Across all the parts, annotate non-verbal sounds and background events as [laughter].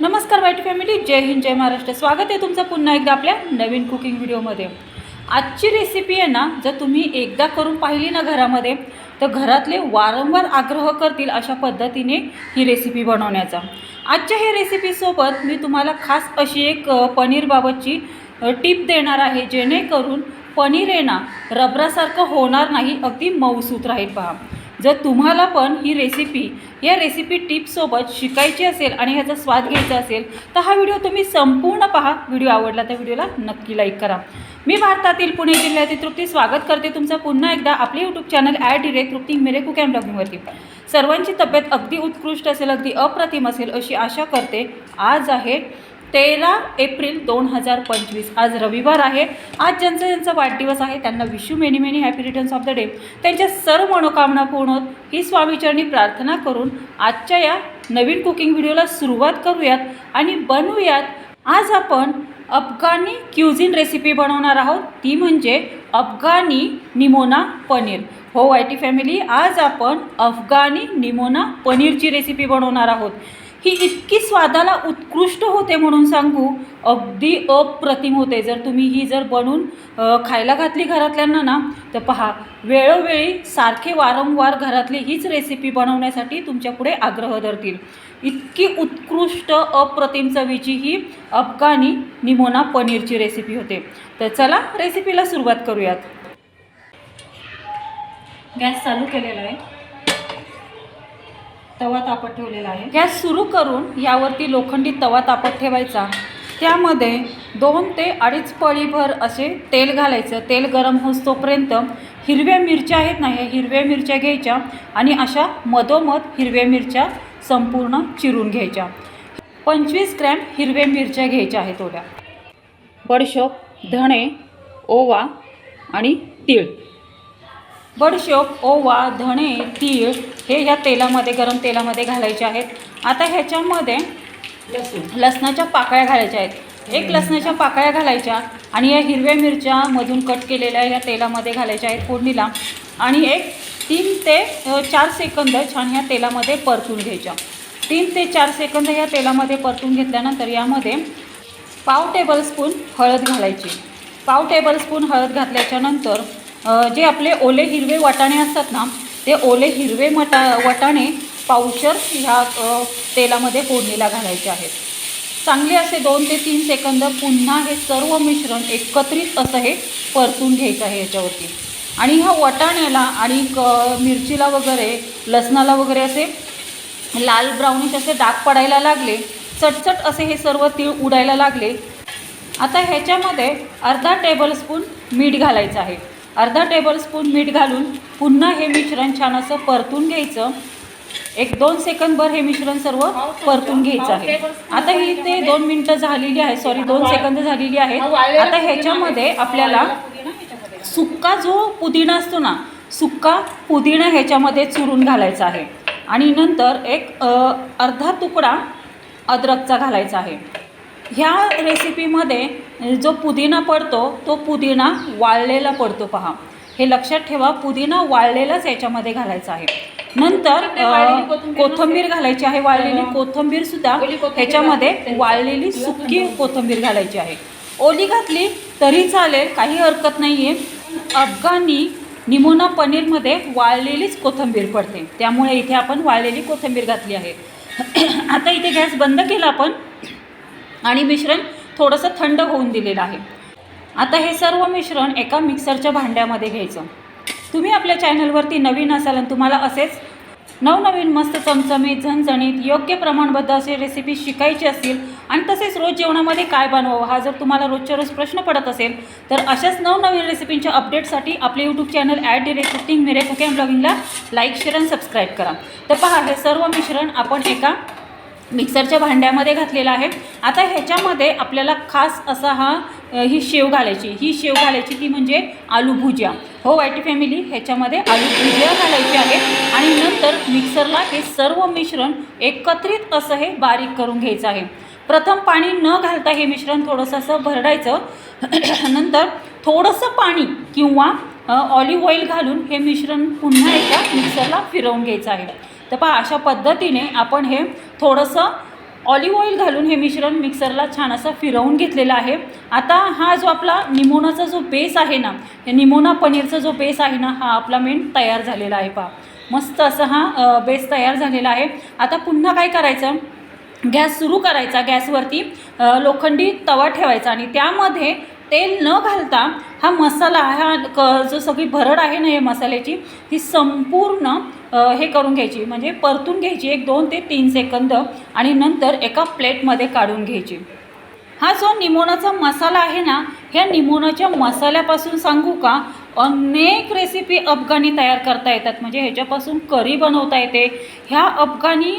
नमस्कार वाईट फॅमिली जय हिंद जय महाराष्ट्र. स्वागत आहे तुमचं पुन्हा एकदा आपल्या नवीन कुकिंग व्हिडिओमध्ये. आजची रेसिपी आहे ना जर तुम्ही एकदा करून पाहिली ना घरामध्ये तर घरातले वारंवार आग्रह करतील अशा पद्धतीने ही रेसिपी बनवण्याचा. आजच्या हे रेसिपीसोबत मी तुम्हाला खास अशी एक पनीरबाबतची टिप टीप देणार आहे जेणेकरून पनीर आहे ना रबरासारखं होणार नाही अगदी मऊसूत राहील पहा. जर तुम्हाला पण ही रेसिपी या रेसिपी टिपसोबत शिकायची असेल आणि ह्याचा स्वाद घ्यायचा असेल तर हा व्हिडिओ तुम्ही संपूर्ण पहा. व्हिडिओ आवडला तर व्हिडिओला नक्की लाईक करा. मी भारतातील पुणे जिल्ह्यातील तृप्ती स्वागत करते तुमचं पुन्हा एकदा आपले यूट्यूब चॅनल ॲड डिरे तृप्ती मेरे कुक अँड ब्लॉगिंगवरती सर्वांची तब्येत अगदी उत्कृष्ट असेल अगदी अप्रतिम असेल अशी आशा करते. आज आहे तेरा एप्रिल दोन हजार पंचवीस. आज रविवार आहे. आज ज्यांचा ज्यांचा वाढदिवस आहे त्यांना wish you many many happy returns of the day. त्यांच्या सर्व मनोकामना पूर्ण होत. ही स्वामीचरणी प्रार्थना करून आजच्या या नवीन कुकिंग व्हिडिओला सुरुवात करूयात आणि बनवूयात. आज आपण अफगाणी क्युझिन रेसिपी बनवणार आहोत. ती म्हणजे अफगाणी निमोना पनीर. हो आय टी फॅमिली आज आपण अफगाणी निमोना पनीरची रेसिपी बनवणार आहोत. ही इतकी स्वादाला उत्कृष्ट होते म्हणून सांगू अगदी अप्रतिम होते. जर तुम्ही ही जर बनवून खायला घातली घरातल्यांना ना तर पहा वेळोवेळी सारखे वारंवार घरातली हीच रेसिपी बनवण्यासाठी तुमच्यापुढे आग्रह धरतील. इतकी उत्कृष्ट अप्रतिम चवीची ही अफगाणी निमोना पनीरची रेसिपी होते. तर चला रेसिपीला सुरुवात करूयात. गॅस चालू केलेला आहे. तवा तापत ठेवलेला आहे. गॅस सुरू करून यावरती लोखंडी तवा तापत ठेवायचा. त्यामध्ये दोन ते अडीच पळीभर असे तेल घालायचं. तेल गरम होस तोपर्यंत हिरव्या मिरच्या आहेत ना ह्या हिरव्या मिरच्या घ्यायच्या आणि अशा मधोमध हिरव्या मिरच्या संपूर्ण चिरून घ्यायच्या. पंचवीस ग्रॅम हिरव्या मिरच्या घ्यायच्या आहेत थोड्या बडशोप धणे ओवा आणि तीळ. बडशोप ओवा धणे तीळ हे या तेलामध्ये गरम तेलामध्ये घालायचे आहेत. आता ह्याच्यामध्ये लसूण. लसणाच्या पाकळ्या घालायच्या आहेत. एक लसणाच्या पाकळ्या घालायच्या आणि या हिरव्या मिरच्या मधून कट केलेल्या या तेलामध्ये घालायच्या आहेत फोडणीला. आणि एक तीन ते चार सेकंद छान ह्या तेलामध्ये परतून घ्यायच्या. तीन ते चार सेकंद ह्या तेलामध्ये परतून घेतल्यानंतर यामध्ये पाव टेबलस्पून हळद घालायची. पाव टेबलस्पून हळद घातल्याच्यानंतर जे आपले ओले हिरवे वाटाणे असतात ना ते ओले हिरवे मटा वाटाणे पावशर ह्या तेलामध्ये फोडणीला घालायचे आहेत. चांगले असे दोन ते तीन सेकंद पुन्हा हे सर्व मिश्रण एकत्रित असं हे परतून घ्यायचं आहे याच्यावरती. आणि ह्या वाटाण्याला आणि क मिरचीला वगैरे लसणाला वगैरे असे लाल ब्राउनिश असे डाग पडायला लागले चटचट असे हे सर्व तीळ उडायला लागले. आता ह्याच्यामध्ये अर्धा टेबलस्पून मीठ घालायचं आहे. अर्धा टेबलस्पून मीठ घालून पुन्हा हे मिश्रण छान असं परतून घ्यायचं. एक दोन सेकंदभर हे मिश्रण सर्व परतून घ्यायचं आहे. आता ही ते दोन मिनटं झालेली आहे. सॉरी दोन सेकंद झालेली आहेत. आता ह्याच्यामध्ये आपल्याला सुक्का जो पुदिना असतो ना सुक्का पुदिना ह्याच्यामध्ये चुरून घालायचा आहे. आणि नंतर एक अर्धा तुकडा अद्रकचा घालायचा आहे. ह्या रेसिपीमध्ये जो पुदिना पडतो तो पुदिना वाळलेला पडतो पहा. हे लक्षात ठेवा पुदिना वाळलेलाच याच्यामध्ये घालायचा आहे. नंतर कोथिंबीर घालायची आहे वाळलेली कोथिंबीर सुद्धा ह्याच्यामध्ये वाळलेली सुकी कोथिंबीर. घालायची आहे. ओली घातली तरी चालेल काही हरकत नाही आहे अफगाणी निमोना पनीरमध्ये वाळलेलीच कोथिंबीर पडते. त्यामुळे इथे आपण वाळलेली कोथिंबीर घातली आहे. [clears throat] आता इथे गॅस बंद केला आपण. आणि मिश्रण थोडंसं थंड होऊन दिलेलं आहे. आता हे सर्व मिश्रण एका मिक्सरच्या भांड्यामध्ये घ्यायचं. तुम्ही आपल्या चॅनलवरती नवीन असाल आणि तुम्हाला असेच नवनवीन मस्त चमचमीत झणझणीत योग्य प्रमाणबद्ध असे रेसिपी शिकायची असतील आणि तसेच रोज जेवणामध्ये काय बनवावं हा जर तुम्हाला रोजच्या रोज प्रश्न पडत असेल तर अशाच नवनवीन रेसिपींच्या अपडेटसाठी आपले यूट्यूब चॅनल ॲड डिरेक्ट कुकिंग मेरे कुकिंग ब्लॉगिंगला लाईक शेअर आणि सबस्क्राईब करा. तर पहा हे सर्व मिश्रण आपण एका मिक्सरच्या भांड्यामध्ये घातलेला आहे. आता ह्याच्यामध्ये आपल्याला खास असा हा ही शेव घालायची. ही शेव घालायची ती म्हणजे आलू भुजिया. हो वाईटी फॅमिली ह्याच्यामध्ये आलू भुजिया घालायची आहे आणि नंतर मिक्सरला हे सर्व मिश्रण एकत्रित असं हे बारीक करून घ्यायचं आहे. प्रथम पाणी न घालता हे मिश्रण थोडंसं असं भरडायचं. [clears throat] नंतर थोडंसं पाणी किंवा ऑलिव्ह ऑइल घालून हे मिश्रण पुन्हा एकदा मिक्सरला फिरवून घ्यायचं आहे. तर पहा अशा पद्धतीने आपण हे थोडंसं ऑलिव्ह ऑइल घालून हे मिश्रण मिक्सरला छान असं फिरवून घेतलेलं आहे. आता हा जो आपला निमोनाचा जो बेस आहे ना हे निमोना पनीरचा जो बेस आहे ना हा आपला मेन तयार झालेला आहे पहा. मस्त असा हा बेस तयार झालेला आहे. आता पुन्हा काय करायचं? गॅस सुरू करायचा. गॅसवरती लोखंडी तवा ठेवायचा आणि त्यामध्ये तेल न घालता हा मसाला हा क जो सगळी भरड आहे ना या मसाल्याची ही संपूर्ण हे करून घ्यायची. म्हणजे परतून घ्यायची एक दोन ते तीन सेकंद आणि नंतर एका प्लेटमध्ये काढून घ्यायची. हा जो निमोनाचा मसाला आहे ना ह्या निमोनाच्या मसाल्यापासून सांगू का? अनेक रेसिपी अफगाणी तयार करता येतात. म्हणजे ह्याच्यापासून करी बनवता येते. ह्या अफगाणी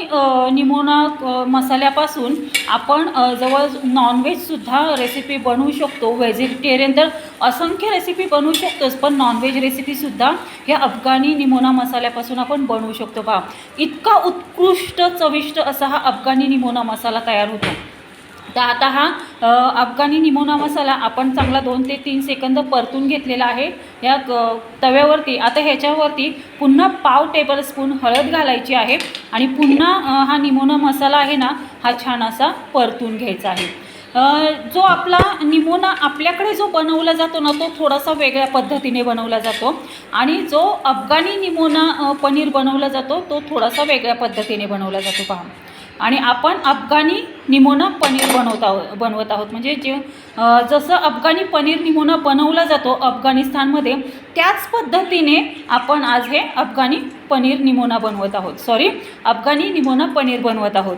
निमोना मसाल्यापासून आपण जवळ नॉनव्हेजसुद्धा रेसिपी बनवू शकतो. व्हेजिटेरियन तर असंख्य रेसिपी बनवू शकतोच पण नॉनव्हेज रेसिपीसुद्धा ह्या अफगाणी निमोना मसाल्यापासून आपण बनवू शकतो. पहा इतका उत्कृष्ट चविष्ट असा हा अफगाणी निमोना मसाला तयार होतो. तर आता हा अफगाणी निमोना मसाला आपण चांगला दोन ते तीन सेकंद परतून घेतलेला आहे. या क तव्यावरती आता ह्याच्यावरती पुन्हा पाव टेबलस्पून हळद घालायची आहे आणि पुन्हा हा निमोना मसाला आहे ना हा छान असा परतून घ्यायचा आहे. जो आपला निमोना आपल्याकडे जो बनवला जातो ना तो थोडासा वेगळ्या पद्धतीने बनवला जातो आणि जो अफगाणी निमोना पनीर बनवला जातो तो थोडासा वेगळ्या पद्धतीने बनवला जातो पहा. आणि आपण अफगाणी निमोना पनीर बनवत आहोत बनवत आहोत. म्हणजे जे जसं अफगाणी पनीर निमोना बनवला जातो अफगाणिस्तानमध्ये त्याच पद्धतीने आपण आज हे अफगाणी पनीर निमोना बनवत आहोत. सॉरी अफगाणी निमोना पनीर बनवत आहोत.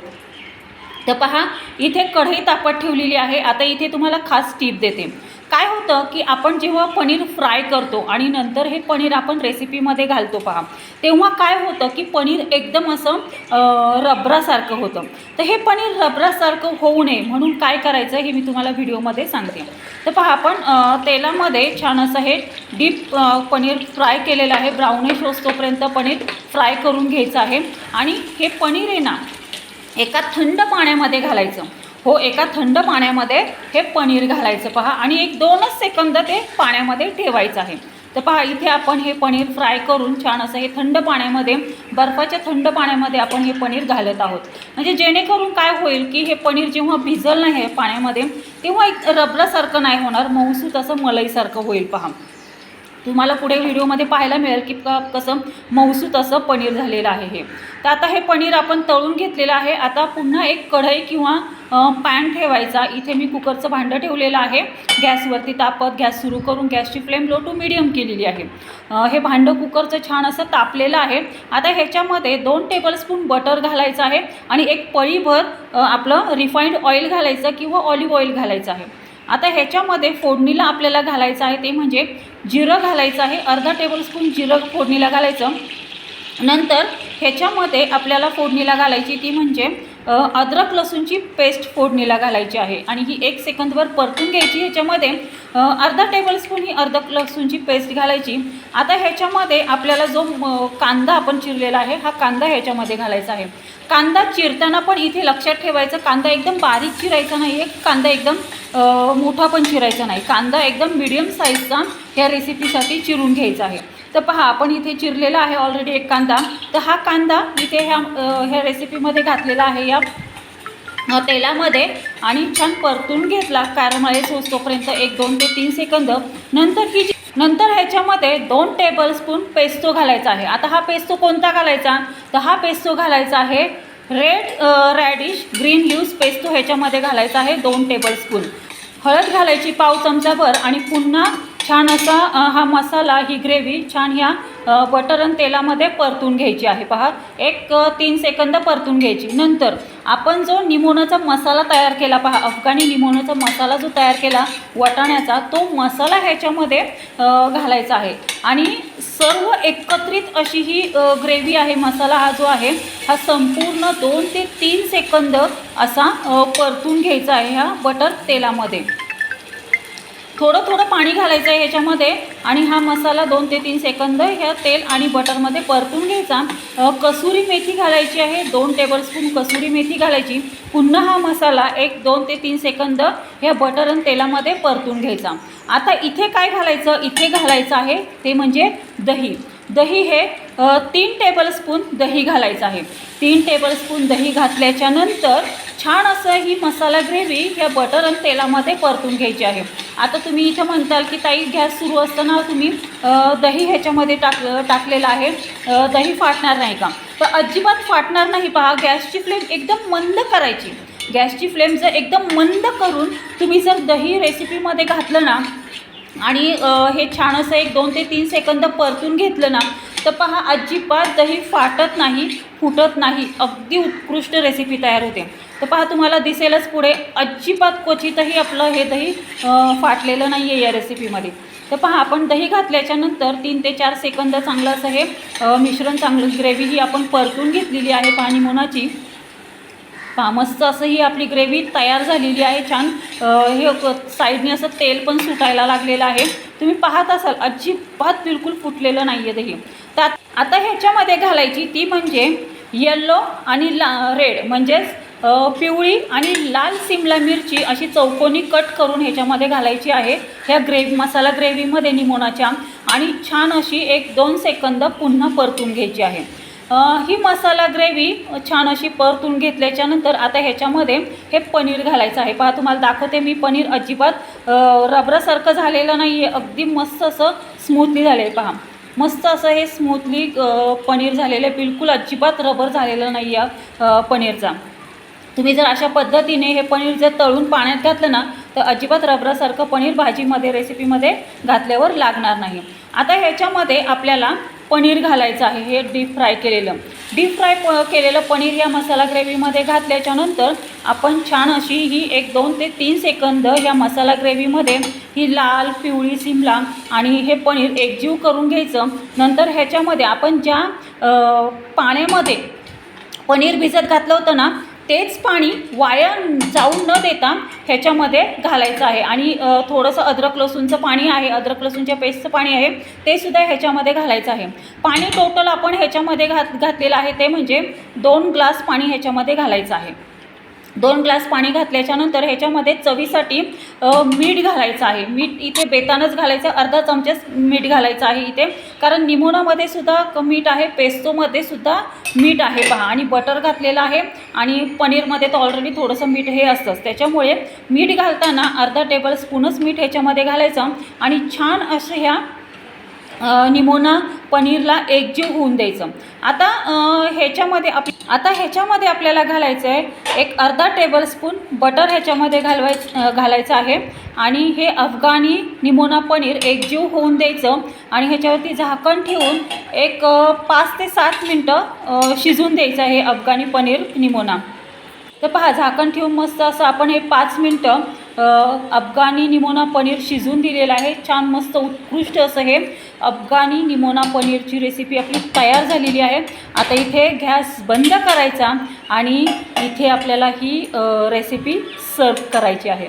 तर पहा इथे कढई तापत ठेवलेली आहे. आता इथे तुम्हाला खास टीप देते. काय होतं की आपण जेव्हा पनीर फ्राय करतो आणि नंतर हे पनीर आपण रेसिपीमध्ये घालतो पहा तेव्हा काय होतं की पनीर एकदम असं रबरासारखं होतं. तर हे पनीर रबरासारखं होऊ नये म्हणून काय करायचं हे मी तुम्हाला व्हिडिओमध्ये सांगते. तर पहा आपण तेलामध्ये छान असं हे डीप पनीर फ्राय केलेलं आहे. ब्राउनिश होतोपर्यंत पनीर फ्राय करून घ्यायचं आहे. आणि हे पनीर आहे ना एका थंड पाण्यामध्ये घालायचं. हो एका थंड पाण्यामध्ये हे पनीर घालायचं पहा आणि एक दोनच सेकंद ते पाण्यामध्ये ठेवायचं आहे. तर पहा इथे आपण हे पनीर फ्राय करून छान असं हे थंड पाण्यामध्ये बर्फाच्या थंड पाण्यामध्ये आपण हे पनीर घालत आहोत. म्हणजे जेणेकरून काय होईल की हे पनीर जेव्हा भिजल नाही हे पाण्यामध्ये तेव्हा एक रबरासारखं नाही होणार मऊसूत असं मलईसारखं होईल पहा. तुम्हाला पुढे व्हिडिओमध्ये पाहायला मिळेल की क कसं मौसूत असं पनीर झालेलं आहे हे. तर आता हे पनीर आपण तळून घेतलेलं आहे. आता पुन्हा एक कढई किंवा पॅन ठेवायचा. इथे मी कुकरचं भांडं ठेवलेलं आहे. गॅसवरती तापत गॅस सुरू करून गॅसची फ्लेम लो टू मिडियम केलेली आहे. हे भांडं कुकरचं छान असं तापलेलं आहे. आता ह्याच्यामध्ये दोन टेबलस्पून बटर घालायचं आहे आणि एक पळीभर आपलं रिफाईंड ऑइल घालायचं किंवा ऑलिव्ह ऑइल घालायचं आहे. आता ह्याच्यामध्ये फोडणीला आपल्याला घालायचं आहे ते म्हणजे जिरं घालायचं आहे. अर्धा टेबलस्पून जिरं फोडणीला घालायचं. नंतर ह्याच्यामध्ये आपल्याला फोडणीला घालायची ती म्हणजे अद्रक लसूणची पेस्ट फोडणीला घालायची आहे. आणि ही एक सेकंदवर परतून घ्यायची. ह्याच्यामध्ये अर्धा टेबलस्पून ही अर्धक लसूणची पेस्ट घालायची. आता ह्याच्यामध्ये आपल्याला जो कांदा आपण चिरलेला आहे हा कांदा ह्याच्यामध्ये घालायचा आहे. कांदा चिरताना पण इथे लक्षात ठेवायचं कांदा एकदम बारीक चिरायचा नाही आहे. कांदा एकदम मोठा पण चिरायचा नाही. कांदा एकदम मिडियम साईजचा ह्या रेसिपीसाठी चिरून घ्यायचा आहे. तर पहा आपण इथे चिरलेला आहे ऑलरेडी एक कांदा. तर हा कांदा इथे ह्या ह्या रेसिपीमध्ये घातलेला आहे या तेलामध्ये. आणि छान परतून घेतला. कारमळे सोसतोपर्यंत एक दोन ते तीन सेकंद नंतर ही जी नंतर ह्याच्यामध्ये दोन टेबलस्पून पेस्तो घालायचा आहे. आता हा पेस्तो कोणता घालायचा? तर हा पेस्तो घालायचा आहे red radish green leaves pesto ह्याच्यामध्ये घालायचा आहे दोन टेबलस्पून हळद घालायची पाव चमचाभर आणि पुन्हा छान असा हा मसाला ही ग्रेव्ही छान ह्या बटर आणि तेलामध्ये परतून घ्यायची आहे. पहा एक तीन सेकंद परतून घ्यायची. नंतर आपण जो निमोनाचा मसाला तयार केला पहा अफगाणी निमोनाचा मसाला जो तयार केला वाटाण्याचा तो मसाला ह्याच्यामध्ये घालायचा आहे. आणि सर्व एकत्रित अशी ही ग्रेव्ही आहे मसाला हा जो आहे हा संपूर्ण दोन ते तीन सेकंद असा परतून घ्यायचा आहे ह्या बटर तेलामध्ये. थोडं थोडं पाणी घालायचं आहे ह्याच्यामध्ये आणि हा मसाला दोन ते तीन सेकंद ह्या तेल आणि बटरमध्ये परतून घ्यायचा. कसुरी मेथी घालायची आहे दोन टेबलस्पून कसुरी मेथी घालायची. पुन्हा हा मसाला एक दोन ते तीन सेकंद ह्या बटर आणि तेलामध्ये परतून घ्यायचा. आता इथे काय घालायचं? इथे घालायचं आहे ते म्हणजे दही. दही हे तीन टेबलस्पून दही घालायचं आहे. तीन टेबलस्पून दही घातल्याच्या नंतर छान असं ही मसाला ग्रेव्ही ह्या बटर आणि तेलामध्ये परतून घ्यायची आहे. आता तुम्ही इथं म्हणताल की ताई गॅस सुरू असताना तुम्ही दही ह्याच्यामध्ये टाक टाकलेलं आहे. दही फाटणार नाही का? तर अजिबात फाटणार नाही पहा गॅसची फ्लेम एकदम मंद करायची. गॅसची फ्लेम जर एकदम मंद करून तुम्ही जर दही रेसिपीमध्ये घातलं ना आणि हे छान असं एक दोन ते तीन सेकंद परतून घेतलं ना तर पहा अजिबात दही फाटत नाही फुटत नाही. अगदी उत्कृष्ट रेसिपी तयार होते. तर पहा तुम्हाला दिसेलच पुढे अजिबात क्वचितही आपलं हे दही फाटलेलं नाही आहे या रेसिपीमध्ये तर पहा आपण दही घातल्याच्या नंतर तीन ते चार सेकंद चांगलं असं हे मिश्रण चांगलं ग्रेव्ही ही आपण परतून घेतलेली आहे पाणी मोनाची पहा मस्त असं ही आपली ग्रेव्ही तयार झालेली आहे छान. हे क- साईडने असं तेल पण सुटायला लागलेलं आहे. तुम्ही पाहत असाल अजिबात बिलकुल फुटलेलं नाही आहे दही. त्यात आता ह्याच्यामध्ये घालायची ती म्हणजे येल्लो आणि ला रेड म्हणजेच पिवळी आणि लाल सिमला मिरची अशी चौकोनी कट करून ह्याच्यामध्ये घालायची आहे. ह्या ग्रेव्ही मसाला ग्रेव्हीमध्ये निमोनाच्या आणि छान अशी एक दोन सेकंद पुन्हा परतून घ्यायची आहे. ही मसाला ग्रेव्ही छान अशी परतून घेतल्याच्या नंतर आता ह्याच्यामध्ये हे पनीर घालायचं आहे. पहा तुम्हाला दाखवते मी पनीर अजिबात रबरासारखं झालेलं नाही आहे अगदी मस्त असं स्मूथली झालं आहे पहा. मस्त असं हे स्मूथली पनीर झालेलं आहे. बिलकुल अजिबात रबर झालेलं नाही आहे पनीरचा. तुम्ही जर अशा पद्धतीने हे पनीर जर तळून पाण्यात घातलं ना तर अजिबात रबरासारखं पनीर भाजीमध्ये रेसिपीमध्ये घातल्यावर लागणार नाही. आता ह्याच्यामध्ये आपल्याला पनीर घालायचं आहे हे डीप फ्राय केलेलं. डीप फ्राय प केलेलं पनीर या मसाला ग्रेव्हीमध्ये घातल्याच्यानंतर आपण छान अशी ही एक दोन ते तीन सेकंद या मसाला ग्रेव्हीमध्ये ही लाल पिवळी सिमला आणि हे पनीर एकजीव करून घ्यायचं. नंतर ह्याच्यामध्ये आपण ज्या पाण्यामध्ये पनीर भिजत घातलं होतं ना तेच पाणी वाया जाऊन न देता ह्याच्यामध्ये घालायचं आहे. आणि थोडंसं अद्रक लसूणचं पाणी आहे अद्रक लसूणच्या पेस्टचं पाणी आहे ते सुद्धा ह्याच्यामध्ये घालायचं आहे. पाणी टोटल आपण ह्याच्यामध्ये घात घातलेलं आहे ते म्हणजे दोन ग्लास पाणी ह्याच्यामध्ये घालायचं आहे. दोन ग्लास पाणी घातल्याच्यानंतर ह्याच्यामध्ये चवीसाठी मीठ घालायचं आहे. मीठ इथे बेतानच घालायचं अर्धा चमचेच मीठ घालायचं आहे इथे. कारण निमोनामध्ये सुद्धा मीठ आहे पेस्तोमध्ये सुद्धा मीठ आहे पहा. आणि बटर घातलेलं आहे आणि पनीरमध्ये तर ऑलरेडी थोडंसं मीठ हे असतंच. त्याच्यामुळे मीठ घालताना अर्धा टेबल स्पूनच मीठ ह्याच्यामध्ये घालायचं आणि छान असं ह्या निमोना पनीरला एकजीव होऊन द्यायचं. आता ह्याच्यामध्ये आप आता ह्याच्यामध्ये आपल्याला घालायचं आहे एक अर्धा टेबलस्पून बटर ह्याच्यामध्ये घालवायचं घालायचं आहे. आणि हे अफगाणी निमोना पनीर एकजीव होऊन द्यायचं. आणि ह्याच्यावरती झाकण ठेवून एक पाच ते सात मिनटं शिजून द्यायचं आहे अफगाणी पनीर निमोना. तर पहा झाकण ठेवून मस्त असं आपण हे पाच मिनटं अफगाणी निमोना पनीर शिजून दिलेलं आहे. छान मस्त उत्कृष्ट असं हे. अफगाणी निमोना पनीरची रेसिपी आपली तयार झालेली आहे. आता इथे गॅस बंद करायचा आणि इथे आपल्याला ही रेसिपी सर्व करायची आहे.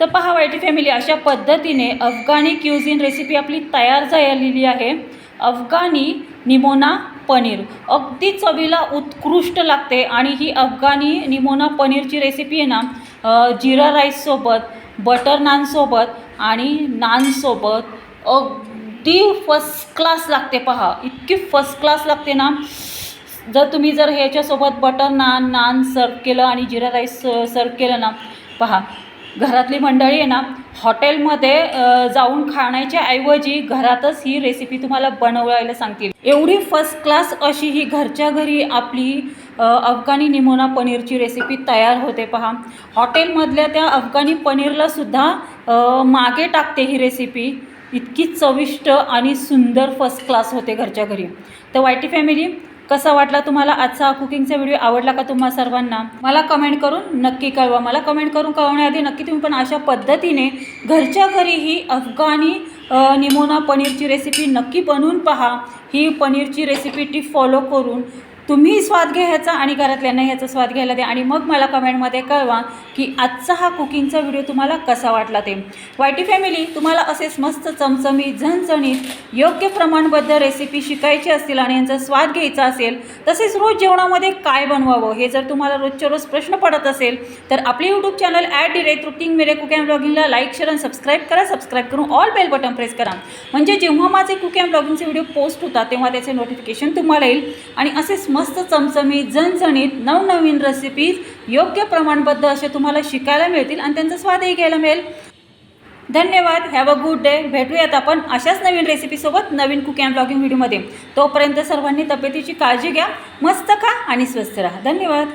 तर पहा वाईटी फॅमिली अशा पद्धतीने अफगाणी क्युझिन रेसिपी आपली तयार झालेली आहे. अफगाणी निमोना पनीर. अगदी चवीला उत्कृष्ट लागते आणि ही अफगाणी निमोना पनीरची रेसिपी आहे ना जिरा राईससोबत बटर नानसोबत आणि नानसोबत अगदी फर्स्ट क्लास लागते पहा. इतकी फर्स्ट क्लास लागते ना. जर तुम्ही जर ह्याच्यासोबत बटर नान नान सर्व केलं आणि जिरा राईस सर्व केलं ना. पहा घरातली मंडळी आहे ना हॉटेलमध्ये जाऊन खाण्याच्या ऐवजी घरातच ही रेसिपी तुम्हाला बनवायला सांगतील. एवढी फर्स्ट क्लास अशी ही घरच्या घरी आपली अफगाणी निमोना पनीरची रेसिपी तयार होते पहा. हॉटेलमधल्या त्या अफगाणी पनीरलासुद्धा मागे टाकते ही रेसिपी इतकी चविष्ट आणि सुंदर फर्स्ट क्लास होते घरच्या घरी. तर वायटी फॅमिली कसा वाटला तुम्हाला आजचा कुकिंगचा व्हिडिओ आवडला का तुम्हा सर्वांना? मला कमेंट करून नक्की कळवा. मला कमेंट करून कळवण्याआधी नक्की तुम्ही पण अशा पद्धतीने घरच्या घरी ही अफगाणी निमोना पनीरची रेसिपी नक्की बनवून पहा. ही पनीरची रेसिपी टी फॉलो करून तुम्ही स्वाद घ्या ह्याचा आणि घरातल्यांना ह्याचा स्वाद घ्यायला द्या. आणि मग मला कमेंटमध्ये कळवा की आजचा हा कुकिंगचा व्हिडिओ तुम्हाला कसा वाटला ते. वायटी फॅमिली तुम्हाला असेच मस्त चमचमीत झणझणीत योग्य प्रमाणबद्ध रेसिपी शिकायची असतील आणि यांचा स्वाद घ्यायचा असेल तसेच रोज जेवणामध्ये काय बनवावं हे जर तुम्हाला रोजच्या रोज प्रश्न पडत असेल तर आपले यूट्यूब चॅनल ॲट डिरेक्ट रुटीन मेरे कुक अँड ब्लॉगिंगला लाईक शेअर आणि सबस्क्राईब करा. सबस्क्राईब करून ऑल बेल बटन प्रेस करा. म्हणजे जेव्हा माझे कुक अँड ब्लॉगिंगचे व्हिडिओ पोस्ट होतात तेव्हा त्याचे नोटिफिकेशन तुम्हाला येईल. आणि असेच मस्त चमचमीत झणझणीत नवनवीन रेसिपीज योग्य प्रमाणबद्ध असे तुम्हाला शिकायला मिळतील आणि त्यांचा स्वादही घ्यायला मिळेल. धन्यवाद. हॅव अ गुड डे भेटूयात आपण अशाच नवीन रेसिपीसोबत नवीन कुकिंग अँड ब्लॉगिंग व्हिडिओमध्ये तोपर्यंत सर्वांनी तब्येतीची काळजी घ्या. मस्त खा आणि स्वस्थ राहा. धन्यवाद.